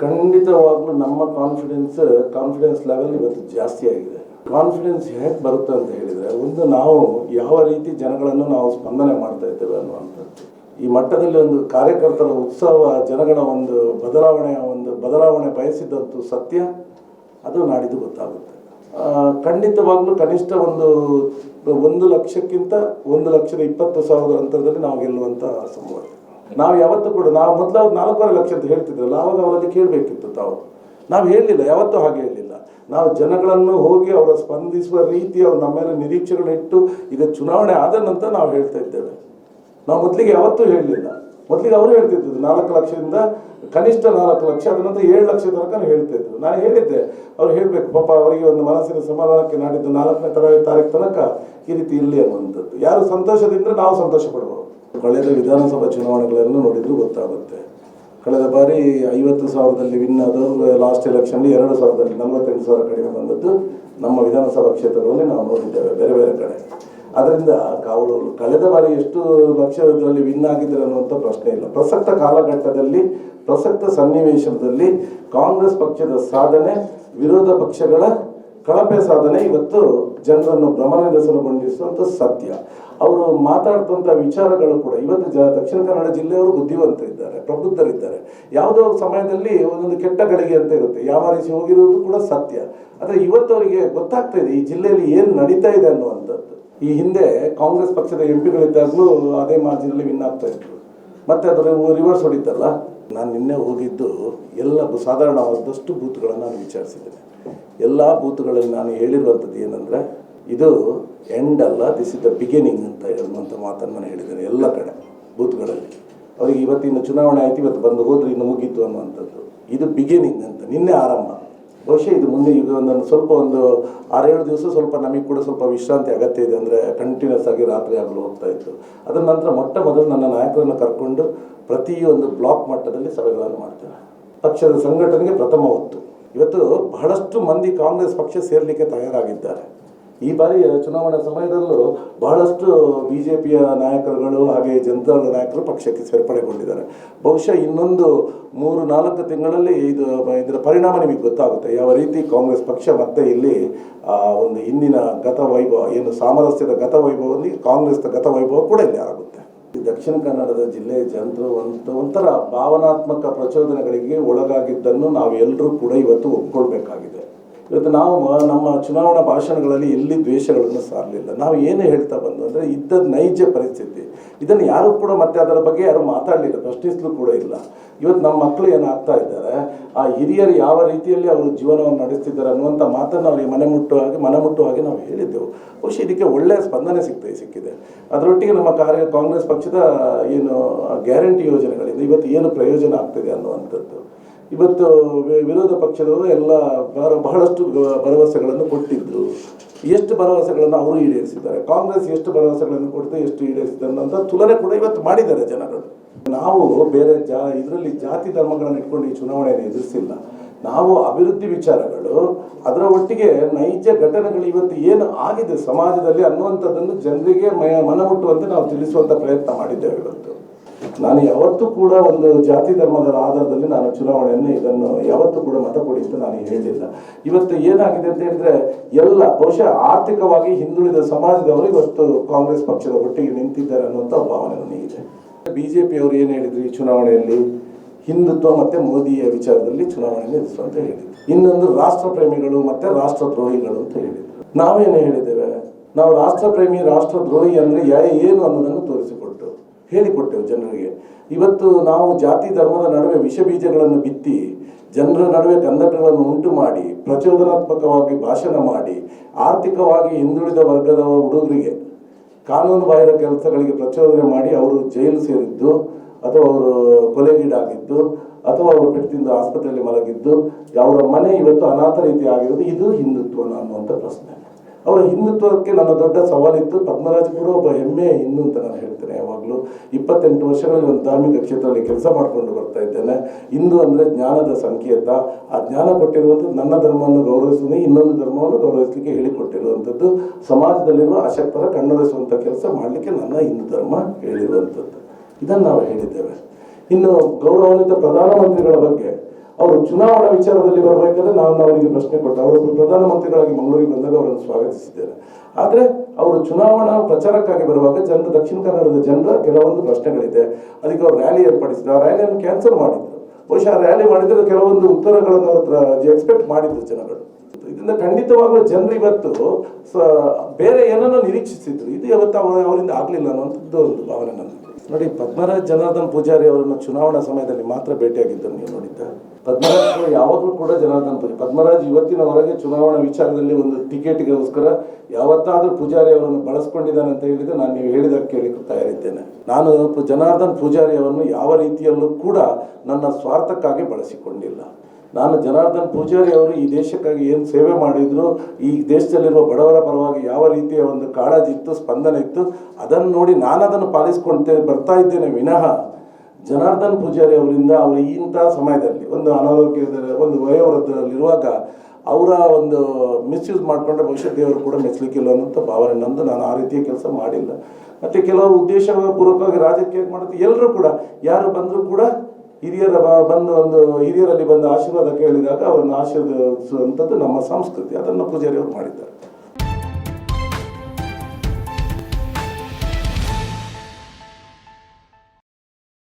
ಖಂಡಿತವಾಗ್ಲೂ ನಮ್ಮ confidence confidence level ಇವತ್ತು ಜಾಸ್ತಿ ಆಗಿದೆ. ಕಾನ್ಫಿಡೆನ್ಸ್ ಹೇಗೆ ಬರುತ್ತೆ ಅಂತ ಹೇಳಿದರೆ, ಒಂದು ನಾವು ಯಾವ ರೀತಿ ಜನಗಳನ್ನು ನಾವು ಸ್ಪಂದನೆ ಮಾಡ್ತಾ ಇದ್ದೇವೆ ಅನ್ನುವಂಥದ್ದು. ಈ ಮಟ್ಟದಲ್ಲಿ ಒಂದು ಕಾರ್ಯಕರ್ತರ ಉತ್ಸವ ಜನಗಳ ಒಂದು ಬದಲಾವಣೆಯ ಒಂದು ಬದಲಾವಣೆ ಬಯಸಿದಂತೂ ಸತ್ಯ, ಅದು ನಾಡಿದ್ದು ಗೊತ್ತಾಗುತ್ತೆ. ಖಂಡಿತವಾಗ್ಲೂ ಕನಿಷ್ಠ ಒಂದು ಒಂದು ಲಕ್ಷಕ್ಕಿಂತ ಒಂದು ಲಕ್ಷದ ಇಪ್ಪತ್ತು ಸಾವಿರದ ಅಂತರದಲ್ಲಿ ನಾವು ಗೆಲ್ಲುವಂಥ ಸಂಭವ. ನಾವು ಯಾವತ್ತೂ ಕೂಡ, ನಾವು ಮೊದಲು ಅವ್ರು ನಾಲ್ಕೂವರೆ ಲಕ್ಷ ಅಂತ ಹೇಳ್ತಿದ್ರಲ್ಲ ಆವಾಗ ಅವರಲ್ಲಿ ಕೇಳಬೇಕಿತ್ತು ತಾವು. ನಾವು ಹೇಳಲಿಲ್ಲ, ಯಾವತ್ತೂ ಹಾಗೆ ಹೇಳಲಿಲ್ಲ ನಾವು ಜನಗಳನ್ನು ಹೋಗಿ ಅವರ ಸ್ಪಂದಿಸುವ ರೀತಿ ಅವ್ರು ನಮ್ಮ ಮೇಲೆ ನಿರೀಕ್ಷೆಗಳಿಟ್ಟು ಇದು ಚುನಾವಣೆ ಆದ ನಂತರ ನಾವು ಹೇಳ್ತಾ ಇದ್ದೇವೆ. ನಾವು ಮೊದಲಿಗೆ ಯಾವತ್ತೂ ಹೇಳಲಿಲ್ಲ ಮೊದಲಿಗೆ ಅವರು ಹೇಳ್ತಿದ್ದು ನಾಲ್ಕು ಲಕ್ಷದಿಂದ ಕನಿಷ್ಠ ನಾಲ್ಕು ಲಕ್ಷ ಅದ ನಂತರ ಏಳು ಲಕ್ಷ ತನಕ ಹೇಳ್ತಾ ಇದ್ರು ನಾನು ಹೇಳಿದ್ದೆ, ಅವ್ರು ಹೇಳಬೇಕು, ಪಾಪ ಅವರಿಗೆ ಒಂದು ಮನಸ್ಸಿನ ಸಮಾಧಾನಕ್ಕೆ ನಾಡಿದ್ದು ನಾಲ್ಕನೇ ತರ ತಾರೀಕು ತನಕ ಈ ರೀತಿ ಇರಲಿ ಅನ್ನುವಂಥದ್ದು. ಯಾರು ಸಂತೋಷದಿಂದ ನಾವು ಸಂತೋಷ ಪಡಬಹುದು ಕಳೆದ ವಿಧಾನಸಭಾ ಚುನಾವಣೆಗಳನ್ನು ನೋಡಿದ್ರು ಗೊತ್ತಾಗುತ್ತೆ. ಕಳೆದ ಬಾರಿ ಐವತ್ತು ಸಾವಿರದಲ್ಲಿ ವಿನ್ ಆದವರು ಲಾಸ್ಟ್ ಎಲೆಕ್ಷನ್ ಎರಡು ಸಾವಿರದಲ್ಲಿ ನಲವತ್ತೆಂಟು ಸಾವಿರ ಕಡಿಮೆ ಬಂದದ್ದು ನಮ್ಮ ವಿಧಾನಸಭಾ ಕ್ಷೇತ್ರಗಳಲ್ಲಿ ನಾವು ನೋಡಿದ್ದೇವೆ, ಬೇರೆ ಬೇರೆ ಕಡೆ. ಅದರಿಂದ ಅವರು ಕಳೆದ ಬಾರಿ ಎಷ್ಟು ಲಕ್ಷದಲ್ಲಿ ವಿನ್ ಆಗಿದ್ದಾರೆ ಅನ್ನುವಂಥ ಪ್ರಶ್ನೆ ಇಲ್ಲ. ಪ್ರಸಕ್ತ ಕಾಲಘಟ್ಟದಲ್ಲಿ, ಪ್ರಸಕ್ತ ಸನ್ನಿವೇಶದಲ್ಲಿ ಕಾಂಗ್ರೆಸ್ ಪಕ್ಷದ ಸಾಧನೆ, ವಿರೋಧ ಪಕ್ಷಗಳ ಕಳಪೆ ಸಾಧನೆ ಇವತ್ತು ಜನರನ್ನು ಭ್ರಮನಿರಸನಗೊಂಡಿಸುವಂಥ ಸತ್ಯ. ಅವರು ಮಾತಾಡ್ತಂಥ ವಿಚಾರಗಳು ಕೂಡ ಇವತ್ತು ಜ ದಕ್ಷಿಣ ಕನ್ನಡ ಜಿಲ್ಲೆಯವರು ಬುದ್ಧಿವಂತರಿದ್ದಾರೆ ಪ್ರಬುದ್ಧರಿದ್ದಾರೆ. ಯಾವುದೋ ಸಮಯದಲ್ಲಿ ಒಂದೊಂದು ಕೆಟ್ಟ ಗಳಿಗೆ ಅಂತ ಇರುತ್ತೆ. ಯಾವ ರೀತಿ ಹೋಗಿರುವುದು ಕೂಡ ಸತ್ಯ. ಆದರೆ ಇವತ್ತು ಅವರಿಗೆ ಗೊತ್ತಾಗ್ತಾ ಇದೆ ಈ ಜಿಲ್ಲೆಯಲ್ಲಿ ಏನು ನಡೀತಾ ಇದೆ ಅನ್ನುವಂಥದ್ದು. ಈ ಹಿಂದೆ ಕಾಂಗ್ರೆಸ್ ಪಕ್ಷದ ಎಂ ಪಿಗಳಿದ್ದಾಗಲೂ ಅದೇ ಮಾರ್ಜಿನಲ್ಲಿ ವಿನ್ ಆಗ್ತಾ ಇದ್ರು. ಮತ್ತೆ ಅದರ ರಿವರ್ಸ್ ಹೊಡಿತಲ್ಲ. ನಾನು ನಿನ್ನೆ ಹೋಗಿದ್ದು ಎಲ್ಲ ಸಾಧಾರಣವಾದಷ್ಟು ಬೂತ್ಗಳನ್ನು ನಾನು ವಿಚಾರಿಸಿದ್ದೇನೆ. ಎಲ್ಲ ಬೂತ್ಗಳಲ್ಲಿ ನಾನು ಹೇಳಿರುವಂಥದ್ದು ಏನಂದರೆ ಇದು ಎಂಡ್ ಅಲ್ಲ ದಿಸ್ ಇಸ್ ದ ಬಿಗಿನಿಂಗ್ ಅಂತ ಹೇಳುವಂಥ ಮಾತನ್ನು ನಾನು ಹೇಳಿದ್ದೇನೆ ಎಲ್ಲ ಕಡೆ, ಬೂತ್ಗಳಲ್ಲಿ. ಅವರಿಗೆ ಇವತ್ತಿನ ಚುನಾವಣೆ ಆಯ್ತು, ಇವತ್ತು ಬಂದು ಹೋದ್ರೆ ಇನ್ನು ಮುಗೀತು ಅನ್ನುವಂಥದ್ದು. ಇದು ಬಿಗಿನಿಂಗ್ ಅಂತ, ನಿನ್ನೆ ಆರಂಭ. ಬಹುಶಃ ಇದು ಮುಂದೆ ಈಗ ಒಂದೊಂದು ಸ್ವಲ್ಪ ಒಂದು ಆರೇಳು ದಿವಸ ಸ್ವಲ್ಪ ನಮಗೆ ಕೂಡ ಸ್ವಲ್ಪ ವಿಶ್ರಾಂತಿ ಅಗತ್ಯ ಇದೆ ಅಂದರೆ ಕಂಟಿನ್ಯೂಸ್ ಆಗಿ ರಾತ್ರಿ ಆಗಲು ಹೋಗ್ತಾ ಇತ್ತು. ಅದರ ನಂತರ ಮೊಟ್ಟ ಮೊದಲು ನನ್ನ ನಾಯಕರನ್ನು ಕರ್ಕೊಂಡು ಪ್ರತಿಯೊಂದು ಬ್ಲಾಕ್ ಮಟ್ಟದಲ್ಲಿ ಸಭೆಗಳನ್ನು ಮಾಡ್ತೇವೆ ಪಕ್ಷದ ಸಂಘಟನೆಗೆ ಪ್ರಥಮ ಹೊತ್ತು ಇವತ್ತು ಬಹಳಷ್ಟು ಮಂದಿ ಕಾಂಗ್ರೆಸ್ ಪಕ್ಷ ಸೇರಲಿಕ್ಕೆ ತಯಾರಾಗಿದ್ದಾರೆ. ಈ ಬಾರಿ ಚುನಾವಣಾ ಸಮಯದಲ್ಲೂ ಬಹಳಷ್ಟು ಬಿ ಜೆ ಪಿಯ ನಾಯಕರುಗಳು ಹಾಗೆ ಜನತಾದಳ ನಾಯಕರು ಪಕ್ಷಕ್ಕೆ ಸೇರ್ಪಡೆಗೊಂಡಿದ್ದಾರೆ. ಬಹುಶಃ ಇನ್ನೊಂದು ಮೂರು, ನಾಲ್ಕು ತಿಂಗಳಲ್ಲಿ ಇದು, ಇದರ ಪರಿಣಾಮ ನಿಮಗೆ ಗೊತ್ತಾಗುತ್ತೆ. ಯಾವ ರೀತಿ ಕಾಂಗ್ರೆಸ್ ಪಕ್ಷ ಮತ್ತೆ ಇಲ್ಲಿ ಒಂದು ಹಿಂದಿನ ಗತ ವೈಭವ, ಏನು ಸಾಮರಸ್ಯದ ಗತ ವೈಭವದಲ್ಲಿ ಕಾಂಗ್ರೆಸ್ನ ಗತ ವೈಭವ ಕೂಡ ಇಲ್ಲಿ ಆಗುತ್ತೆ ದಕ್ಷಿಣ ಕನ್ನಡದ ಜಿಲ್ಲೆ ಜನರು ಒಂದು, ಒಂಥರ ಭಾವನಾತ್ಮಕ ಪ್ರಚೋದನೆಗಳಿಗೆ ಒಳಗಾಗಿದ್ದನ್ನು ನಾವು ಎಲ್ಲರೂ ಕೂಡ ಇವತ್ತು ಒಪ್ಕೊಳ್ಬೇಕಾಗಿದೆ. ಇವತ್ತು ನಾವು ನಮ್ಮ ಚುನಾವಣಾ ಭಾಷಣಗಳಲ್ಲಿ ಎಲ್ಲಿ ದ್ವೇಷಗಳನ್ನು ಸಾರಲಿಲ್ಲ. ನಾವು ಏನು ಹೇಳ್ತಾ ಬಂದು ಅಂದರೆ ಇದ್ದದ ನೈಜ ಪರಿಸ್ಥಿತಿ. ಇದನ್ನು ಯಾರು ಕೂಡ ಮತ್ತೆ ಅದರ ಬಗ್ಗೆ ಯಾರು ಮಾತಾಡಲಿಲ್ಲ. ಪ್ರಶ್ನಿಸಲು ಕೂಡ ಇಲ್ಲ. ಇವತ್ತು ನಮ್ಮ ಮಕ್ಕಳು ಏನಾಗ್ತಾ ಇದ್ದಾರೆ, ಆ ಹಿರಿಯರು ಯಾವ ರೀತಿಯಲ್ಲಿ ಅವರು ಜೀವನವನ್ನು ನಡೆಸ್ತಿದ್ದಾರೆ ಅನ್ನುವಂಥ ಮಾತನ್ನು ಅವರಿಗೆ ಮನೆ ಮುಟ್ಟುವ ಹಾಗೆ, ಮನೆ ಮುಟ್ಟುವ ಹಾಗೆ ನಾವು ಹೇಳಿದ್ದೆವು. ಬಹುಶಃ ಇದಕ್ಕೆ ಒಳ್ಳೆಯ ಸ್ಪಂದನೆ ಸಿಗ್ತಾ, ಸಿಕ್ಕಿದೆ. ಅದರೊಟ್ಟಿಗೆ ನಮ್ಮ ಕಾರ್ಯ, ಕಾಂಗ್ರೆಸ್ ಪಕ್ಷದ ಏನು ಗ್ಯಾರಂಟಿ ಯೋಜನೆಗಳಿಂದ ಇವತ್ತು ಏನು ಪ್ರಯೋಜನ ಆಗ್ತಿದೆ ಅನ್ನುವಂಥದ್ದು. ಇವತ್ತು ವಿರೋಧ ಪಕ್ಷದವರು ಎಲ್ಲ ಬಹಳಷ್ಟು ಭರವಸೆಗಳನ್ನು ಕೊಟ್ಟಿದ್ದರು ಎಷ್ಟು ಭರವಸೆಗಳನ್ನು ಅವರು ಈಡೇರಿಸಿದ್ದಾರೆ? ಕಾಂಗ್ರೆಸ್ ಎಷ್ಟು ಭರವಸೆಗಳನ್ನು ಕೊಡ್ತು, ಎಷ್ಟು ಈಡೇರಿಸಿದ್ದಾರೆ ಅಂತ ತುಲನೆ ಕೂಡ ಇವತ್ತು ಮಾಡಿದ್ದಾರೆ ಜನರು. ನಾವು ಬೇರೆ ಜಾ, ಇದರಲ್ಲಿ ಜಾತಿ ಧರ್ಮಗಳನ್ನು ಇಟ್ಕೊಂಡು ಈ ಚುನಾವಣೆಯನ್ನು ಎದುರಿಸಿಲ್ಲ. ನಾವು ಅಭಿವೃದ್ಧಿ ವಿಚಾರಗಳು, ಅದರ ಒಟ್ಟಿಗೆ ನೈಜ ಘಟನೆಗಳು ಇವತ್ತು ಏನು ಆಗಿದೆ ಸಮಾಜದಲ್ಲಿ ಅನ್ನುವಂಥದ್ದನ್ನು ಜನರಿಗೆ ಮನ ಮುಟ್ಟುವಂತೆ ನಾವು ತಿಳಿಸುವಂಥ ಪ್ರಯತ್ನ ಮಾಡಿದ್ದೇವೆ ಇವತ್ತು. ನಾನು ಯಾವತ್ತೂ ಕೂಡ ಒಂದು ಜಾತಿ ಧರ್ಮದ ಆಧಾರದಲ್ಲಿ ನಾನು ಚುನಾವಣೆಯನ್ನು ಇದನ್ನು ಯಾವತ್ತೂ ಕೂಡ ಮತ ಕೊಡಿ ಅಂತ ನಾನು ಹೇಳಿಲ್ಲ ಇವತ್ತು ಏನಾಗಿದೆ ಅಂತ ಹೇಳಿದ್ರೆ, ಎಲ್ಲ ಬಹುಶಃ ಆರ್ಥಿಕವಾಗಿ ಹಿಂದುಳಿದ ಸಮಾಜದವರು ಇವತ್ತು ಕಾಂಗ್ರೆಸ್ ಪಕ್ಷದ ಒಟ್ಟಿಗೆ ನಿಂತಿದ್ದಾರೆ ಅನ್ನುವಂಥ ಭಾವನೆ ನನಗಿದೆ ಬಿಜೆಪಿಯವರು ಏನು ಹೇಳಿದ್ರು ಈ ಚುನಾವಣೆಯಲ್ಲಿ? ಹಿಂದುತ್ವ ಮತ್ತೆ ಮೋದಿಯ ವಿಚಾರದಲ್ಲಿ ಚುನಾವಣೆ ಎದುರಿಸು ಅಂತ ಹೇಳಿದ್ರು. ಇನ್ನೊಂದು ರಾಷ್ಟ್ರ ಪ್ರೇಮಿಗಳು ಮತ್ತೆ ರಾಷ್ಟ್ರದ್ರೋಹಿಗಳು ಅಂತ ಹೇಳಿದ್ರು. ನಾವೇನು ಹೇಳಿದ್ದೇವೆ? ನಾವು ರಾಷ್ಟ್ರ ಪ್ರೇಮಿ ರಾಷ್ಟ್ರ ರಾಷ್ಟ್ರದ್ರೋಹಿ ಅಂದ್ರೆ ಯಾ- ಏನು ಅನ್ನೋದನ್ನು ತೋರಿಸಿಕೊಟ್ಟು. ಹೇಳಿಕೊಟ್ಟೆವು ಜನರಿಗೆ. ಇವತ್ತು ನಾವು ಜಾತಿ ಧರ್ಮದ ನಡುವೆ ವಿಷ ಬೀಜಗಳನ್ನು ಬಿತ್ತಿ, ಜನರ ನಡುವೆ ಕಂದಕಗಳನ್ನು ಉಂಟು ಮಾಡಿ, ಪ್ರಚೋದನಾತ್ಮಕವಾಗಿ ಭಾಷಣ ಮಾಡಿ, ಆರ್ಥಿಕವಾಗಿ ಹಿಂದುಳಿದ ವರ್ಗದ ಹುಡುಗರಿಗೆ, ಕಾನೂನು ಬಾಹಿರ ಕೆಲಸಗಳಿಗೆ ಪ್ರಚೋದನೆ ಮಾಡಿ ಅವರು ಜೈಲು ಸೇರಿದ್ದು, ಅಥವಾ ಅವರು ಕೊಲೆಗೀಡಾಗಿದ್ದು, ಅಥವಾ ಅವರು ಪೆಟ್ಟಿಂದ ಆಸ್ಪತ್ರೆಯಲ್ಲಿ ಮಲಗಿದ್ದು ಅವರ ಮನೆ ಇವತ್ತು ಅನಾಥ ರೀತಿ ಆಗಿರೋದು, ಇದು ಹಿಂದುತ್ವ ಅನ್ನುವಂಥ ಪ್ರಶ್ನೆ. ಅವರ ಹಿಂದುತ್ವಕ್ಕೆ ನನ್ನ ದೊಡ್ಡ ಸವಾಲಿತ್ತು. ಪದ್ಮರಾಜ್ ಕೂಡ ಒಬ್ಬ ಹೆಮ್ಮೆ ಇನ್ನು ಅಂತ ನಾನು ಹೇಳ್ತೇನೆ ಯಾವಾಗಲೂ. ಇಪ್ಪತ್ತೆಂಟು ವರ್ಷಗಳಲ್ಲಿ ಒಂದು ಧಾರ್ಮಿಕ ಕ್ಷೇತ್ರದಲ್ಲಿ ಕೆಲಸ ಮಾಡಿಕೊಂಡು ಬರ್ತಾ ಇದ್ದೇನೆ. ಹಿಂದೂ ಅಂದರೆ ಜ್ಞಾನದ ಸಂಕೇತ. ಆ ಜ್ಞಾನ ಕೊಟ್ಟಿರುವಂಥದ್ದು ನನ್ನ ಧರ್ಮವನ್ನು ಗೌರವಿಸುವುದು, ಇನ್ನೊಂದು ಧರ್ಮವನ್ನು ಗೌರವಿಸಲಿಕ್ಕೆ ಹೇಳಿಕೊಟ್ಟಿರುವಂಥದ್ದು. ಸಮಾಜದಲ್ಲಿರುವ ಅಶಕ್ತರ ಕಣ್ಣೊರೆಸುವಂಥ ಕೆಲಸ ಮಾಡಲಿಕ್ಕೆ ನನ್ನ ಹಿಂದೂ ಧರ್ಮ ಹೇಳಿರುವಂಥದ್ದು. ಇದನ್ನು ನಾವು ಹೇಳಿದ್ದೇವೆ. ಇನ್ನು ಗೌರವಾನ್ವಿತ ಪ್ರಧಾನಮಂತ್ರಿಗಳ ಬಗ್ಗೆ. ಅವರು ಚುನಾವಣಾ ವಿಚಾರದಲ್ಲಿ ಬರಬೇಕಾದ್ರೆ ನಾನು ಅವರಿಗೆ ಪ್ರಶ್ನೆ ಕೊಟ್ಟೆ. ಅವರು ಪ್ರಧಾನಮಂತ್ರಿಗಳಾಗಿ ಮಂಗಳೂರಿಗೆ ಬಂದಾಗ ಅವರನ್ನು ಸ್ವಾಗತಿಸಿದ್ದೇನೆ. ಆದರೆ ಅವರು ಚುನಾವಣಾ ಪ್ರಚಾರಕ್ಕಾಗಿ ಬರುವಾಗ ಜನರು, ದಕ್ಷಿಣ ಕನ್ನಡದ ಜನರ ಕೆಲವೊಂದು ಪ್ರಶ್ನೆಗಳಿದೆ. ಅದಕ್ಕೆ ಅವರು ರ್ಯಾಲಿ ಏರ್ಪಡಿಸಿದ ಆ ರ್ಯಾಲಿಯನ್ನು ಕ್ಯಾನ್ಸಲ್ ಮಾಡಿದ್ರು. ಬಹುಶಃ ರ್ಯಾಲಿ ಮಾಡಿದ್ರೆ ಕೆಲವೊಂದು ಉತ್ತರಗಳನ್ನು ಅವ್ರ ಎಕ್ಸ್ಪೆಕ್ಟ್ ಮಾಡಿದ್ರು ಜನಗಳು. ಇದರಿಂದ ಖಂಡಿತವಾಗ್ಲೂ ಜನರು ಇವತ್ತು ಬೇರೆ ಏನನ್ನೋ ನಿರೀಕ್ಷಿಸಿದ್ರು. ಇದು ಯಾವತ್ತು ಅವರ ಅವರಿಂದ ಆಗಲಿಲ್ಲ ಅನ್ನುವಂಥದ್ದು ಒಂದು ಭಾವನೆ ನನಗೆ ನೋಡಿ, ಪದ್ಮರಾಜ್ ಜನಾರ್ದನ್ ಪೂಜಾರಿ ಅವರನ್ನು ಚುನಾವಣಾ ಸಮಯದಲ್ಲಿ ಮಾತ್ರ ಭೇಟಿಯಾಗಿದ್ದರು ನೀವು ನೋಡಿದ್ದ? ಪದ್ಮರಾಜ್ ಯಾವಾಗಲೂ ಕೂಡ ಜನಾರ್ದನ್ ಪೂಜಾರಿ. ಪದ್ಮರಾಜ್ ಇವತ್ತಿನವರೆಗೆ ಚುನಾವಣಾ ವಿಚಾರದಲ್ಲಿ ಒಂದು ಟಿಕೆಟ್ಗೋಸ್ಕರ ಯಾವತ್ತಾದರೂ ಪೂಜಾರಿ ಅವರನ್ನು ಬಳಸ್ಕೊಂಡಿದ್ದಾನೆ ಅಂತ ಹೇಳಿದ್ರೆ ನಾನು ನೀವು ಹೇಳಿದ ಕೇಳಿಕ್ಕೆ ತಯಾರಿದ್ದೇನೆ. ನಾನು ಜನಾರ್ದನ್ ಪೂಜಾರಿ ಅವರನ್ನು ಯಾವ ರೀತಿಯಲ್ಲೂ ಕೂಡ ನನ್ನ ಸ್ವಾರ್ಥಕ್ಕಾಗಿ ಬಳಸಿಕೊಂಡಿಲ್ಲ. ನಾನು ಜನಾರ್ದನ್ ಪೂಜಾರಿ ಅವರು ಈ ದೇಶಕ್ಕಾಗಿ ಏನು ಸೇವೆ ಮಾಡಿದ್ರು, ಈ ದೇಶದಲ್ಲಿರುವ ಬಡವರ ಪರವಾಗಿ ಯಾವ ರೀತಿಯ ಒಂದು ಕಾಳಜಿ ಇತ್ತು ಸ್ಪಂದನೆ ಇತ್ತು, ಅದನ್ನು ನೋಡಿ ನಾನು ಅದನ್ನು ಪಾಲಿಸ್ಕೊಳ್ತೇ ಬರ್ತಾ ಇದ್ದೇನೆ ವಿನಃ. ಜನಾರ್ದನ್ ಪೂಜಾರಿ ಅವರಿಂದ ಅವರು ಇಂಥ ಸಮಯದಲ್ಲಿ, ಒಂದು ಅನಾರೋಗ್ಯದ ಒಂದು ವಯೋವೃದ್ಧರಲ್ಲಿರುವಾಗ ಅವರ ಒಂದು ಮಿಸ್ಯೂಸ್ ಮಾಡಿಕೊಂಡ್ರೆ ಬಹುಶಃ ದೇವರು ಕೂಡ ಮೆಚ್ಚಲಿಕ್ಕಿಲ್ಲ ಅನ್ನೋಂಥ ಭಾವನೆ ನಂದು. ನಾನು ಆ ರೀತಿಯ ಕೆಲಸ ಮಾಡಿಲ್ಲ. ಮತ್ತು ಕೆಲವರು ಉದ್ದೇಶಪೂರ್ವಕವಾಗಿ ರಾಜಕೀಯ ಮಾಡುತ್ತೆ ಎಲ್ಲರೂ ಕೂಡ, ಯಾರು ಬಂದರೂ ಕೂಡ ಹಿರಿಯರ ಬಂದು ಒಂದು ಹಿರಿಯರಲ್ಲಿ ಬಂದು ಆಶೀರ್ವಾದ ಕೇಳಿದಾಗ ಅವರನ್ನು ಆಶೀರ್ವದಿಸುವಂಥದ್ದು ನಮ್ಮ ಸಂಸ್ಕೃತಿ. ಅದನ್ನು ಪೂಜಾರಿ ಅವರು ಮಾಡಿದ್ದಾರೆ.